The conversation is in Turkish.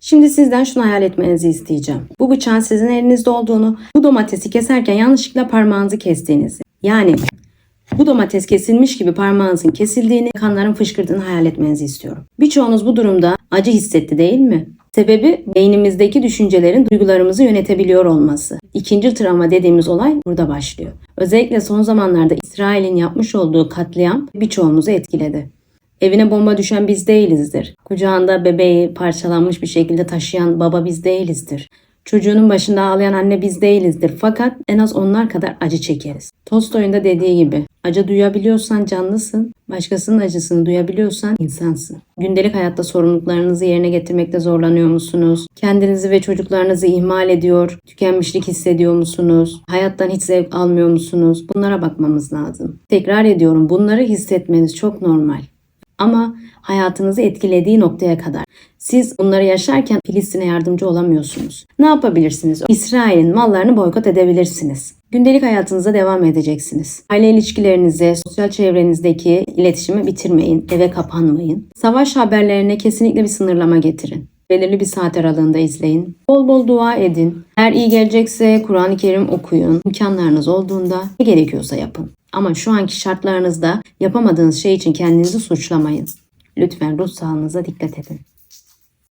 Şimdi sizden şunu hayal etmenizi isteyeceğim. Bu bıçağın sizin elinizde olduğunu, bu domatesi keserken yanlışlıkla parmağınızı kestiğinizi. Yani bu domates kesilmiş gibi parmağınızın kesildiğini, kanların fışkırdığını hayal etmenizi istiyorum. Birçoğunuz bu durumda acı hissetti değil mi? Sebebi beynimizdeki düşüncelerin duygularımızı yönetebiliyor olması. İkinci travma dediğimiz olay burada başlıyor. Özellikle son zamanlarda İsrail'in yapmış olduğu katliam birçoğumuzu etkiledi. Evine bomba düşen biz değilizdir. Kucağında bebeği parçalanmış bir şekilde taşıyan baba biz değilizdir. Çocuğunun başında ağlayan anne biz değilizdir. Fakat en az onlar kadar acı çekeriz. Tolstoy'un da dediği gibi acı duyabiliyorsan canlısın, başkasının acısını duyabiliyorsan insansın. Gündelik hayatta sorumluluklarınızı yerine getirmekte zorlanıyor musunuz? Kendinizi ve çocuklarınızı ihmal ediyor, tükenmişlik hissediyor musunuz? Hayattan hiç zevk almıyor musunuz? Bunlara bakmamız lazım. Tekrar ediyorum bunları hissetmeniz çok normal. Ama hayatınızı etkilediği noktaya kadar. Siz bunları yaşarken Filistin'e yardımcı olamıyorsunuz. Ne yapabilirsiniz? İsrail'in mallarını boykot edebilirsiniz. Gündelik hayatınıza devam edeceksiniz. Aile ilişkilerinizi, sosyal çevrenizdeki iletişimi bitirmeyin, eve kapanmayın. Savaş haberlerine kesinlikle bir sınırlama getirin. Belirli bir saat aralığında izleyin. Bol bol dua edin. Eğer iyi gelecekse Kur'an-ı Kerim okuyun. İmkanlarınız olduğunda ne gerekiyorsa yapın. Ama şu anki şartlarınızda yapamadığınız şey için kendinizi suçlamayın. Lütfen ruh sağlığınıza dikkat edin.